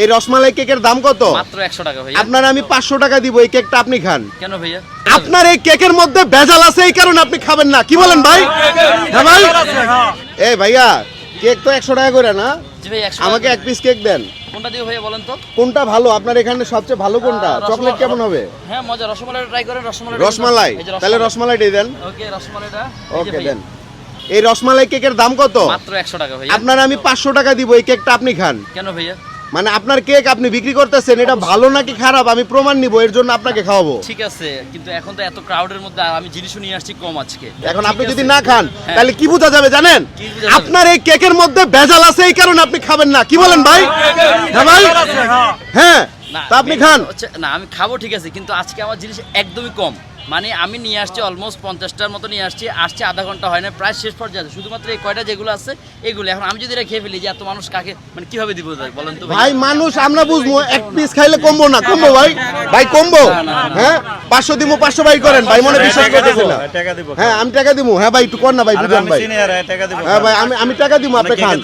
এই রসমালাই কেকের দাম কত? মাত্র একশো টাকা ভাইয়া। আপনার আমি পাঁচশো টাকা দিব এই কেকটা আপনি খান। কেন ভাইয়া? আপনার এই কেকের মধ্যে ভেজাল আছে এই কারণে আপনি খাবেন না। কি বলেন ভাই? হ্যাঁ ভাই? এই ভাইয়া কেক তো একশো টাকা করে না? আমাকে এক পিস কেক দেন। কোনটা দিও ভাইয়া বলেন তো? কোনটা ভালো? আপনার এখানে সবচেয়ে ভালো কোনটা? চকলেট কেমন হবে? হ্যাঁ মজা। রসমালাই ট্রাই করেন রসমালাই। রসমালাই। তাহলে রসমালাইটাই দেন। ওকে রসমালাইটা। ওকে দেন। এই রসমালাই কেকের দাম কত? মাত্র একশো টাকা ভাইয়া। আপনার আমি পাঁচশো টাকা দিব এই কেকটা আপনি খান। কেন ভাইয়া? মানে আপনার কেক আপনি বিক্রি করতেছেন এটা ভালো নাকি খারাপ? আমি প্রমাণ নিব এর জন্য আপনাকে খাওয়াবো। ঠিক আছে কিন্তু এখন তো এত ক্রাউডের মধ্যে আমি জিনিসও নিয়ে আসছি কম আজকে। এখন আপনি যদি না খান হ্যাঁ। তাহলে কি বোঝা যাবে জানেন? আপনার এই কেকের মধ্যে ভেজাল আছে এই কারণে আপনি খাবেন না। কি বলেন ভাই? হ্যাঁ ভাই? হ্যাঁ তা আপনি খান। না আমি খাব ঠিক আছে কিন্তু আজকে আমার জিনিস একদমই কম। মানে আমি নিয়ে আসছি অলমোস্ট পঞ্চাশটার মতো নিয়ে আসছি আসছে আধা ঘণ্টা হয় না প্রায় শেষ পর্যায়ে আছে। শুধুমাত্র এই কয়টা যেগুলো আছে এগুলো এখন আমি যদি এটা খেয়ে ফেলি যে এত মানুষ কাকে মানে কীভাবে দিব বলেন তো ভাই মানুষ আমরা বুঝব এক পিস খাইলে কমবো না কমবো ভাই ভাই কমবো হ্যাঁ পাঁচশো দিব পাঁচশো ভাই করেন ভাই মনে বিশ্বাস করতেছি না। হ্যাঁ আমি টাকা দিব হ্যাঁ ভাই একটু কর না ভাই আমি ভাই। সিনিয়র টাকা দিব হ্যাঁ ভাই আমি আমি টাকা দিব আপনি খান।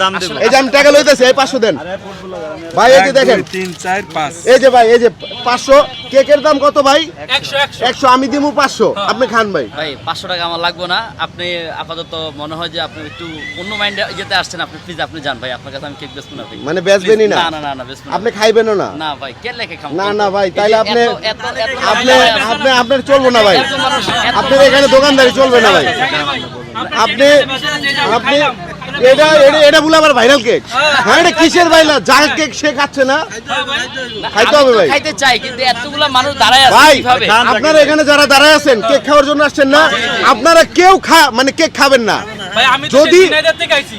এই যে আমি টাকা লইতেছি এই পাঁচশো দেন। ভাই এই যে দেখেন। তিন চার পাঁচ। এই যে ভাই এই যে পাঁচশো। কেকের দাম কত ভাই? একশো আমি দিব পাঁচশো। আপনি খান ভাই। ভাই পাঁচশো টাকা আমার লাগবে না। আপনি আপাতত মনে হয় যে আপনি একটু অন্য মাইন্ডে যেতে আসছেন আপনি প্লিজ আপনি যান ভাই। আপনার কাছে আমি কেক বেচবো না ভাই। মানে বেচবেনই না? না না না আপনি খাইবেনও না? না ভাই কে লেখে খাব? না, না ভাই, তাইলে আপনি- আপনি আপনি আপনার চলবো না ভাই। আপনার এখানে দোকানদারি চলবে না ভাই। আপনি আপনি এটা এটা এটা বলে আবার ভাইরাল কেক হ্যাঁ এটা কিসের ভাইরাল যার কেক সে খাচ্ছে না। খাইতে হবে ভাই। খাইতে চাই কিন্তু এতগুলা মানুষ দাঁড়ায় আছে ভাই আপনারা এখানে যারা দাঁড়ায় আছেন কেক খাওয়ার জন্য আসছেন না আপনারা কেউ খা মানে কেক খাবেন না। যদি-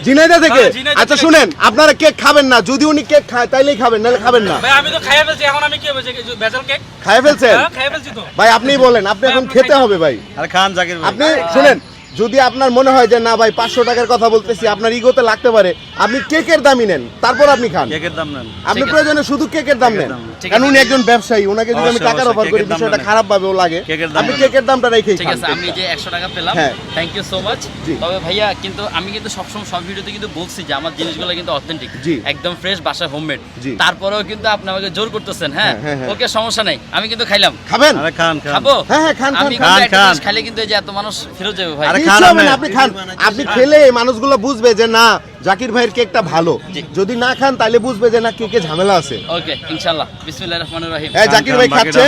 ঝিনাইদা থেকে হ্যাঁ, আচ্ছা শুনেন আপনারা কেক খাবেন না। যদি উনি কেক খায় তাইলেই খাবেন নাহলে খাবেন না। ভাই আমি তো খাইয়া ফেলছি এখন আমি কি হবে ভেজাল কেক? খায় ফেলছেন? হ্যাঁ ফেলছি তো। ভাই আপনিই বলেন আপনি এখন খেতে হবে ভাই। আরে খান জাকির ভাই। আপনি শুনেন যদি আপনার মনে হয় যে না ভাই পাঁচশো টাকার কথা বলতেছি আপনার ইগোতে লাগতে পারে আপনি কেকের দামই নেন তারপর আপনি খান। কেকের দাম নেন। আপনি প্রয়োজনে শুধু কেকের দাম নেন। কারণ উনি একজন ব্যবসায়ী ওনাকে যদি আমি টাকার অফার করি বিষয়টা খারাপ ভাবেও লাগে। আপনি কেকের দামটা রেখেই ঠিক আছে আমি যে একশো টাকা পেলাম হ্যাঁ। থ্যাংক ইউ সো মাচ তবে ভাইয়া কিন্তু আমি কিন্তু সবসময় সব ভিডিওতে কিন্তু বলছি যে আমার জিনিসগুলো কিন্তু অথেন্টিক জি। একদম ফ্রেশ বাসায় হোমমেড জি। তারপরেও কিন্তু আপনি আমাকে জোর করতেছেন হ্যাঁ? হ্যাঁ, হ্যাঁ, হ্যাঁ। ওকে সমস্যা নাই। আমি কিন্তু খাইলাম। খাবেন? আরে খান খান। খাব? হ্যাঁ, হ্যাঁ, খান, খান, আমি খান, খান। জিনিস খাইলে কিন্তু এই যে এত মানুষ ফেরত যাবে ভাই। আরে হবে না, আপনি। আপনি খান। আপনি খেলে এই মানুষগুলো বুঝবে যে না জাকির ভাইয়ের কেকটা ভালো। যদি না খান তাহলে বুঝবে যে না কেকে ঝামেলা আছে। ওকে ইনশাআল্লাহ। বিসমিল্লাহির রহমানির রহিম। হ্যাঁ জাকির ভাই খাচ্ছে।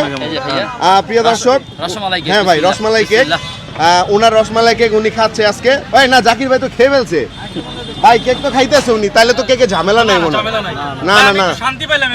প্রিয় দর্শক রসমালাই কেক। হ্যাঁ ভাই রসমালাই কেক। আহ, ওনার রসমালাই কেক উনি খাচ্ছে আজকে। ভাই না জাকির ভাই তো খেয়ে ফেলছে। ভাই কেক তো খাইতেছে উনি তাহলে তো কেকে ঝামেলা নেই মনে। ঝামেলা নাই। না না না। শান্তি পাইলাম।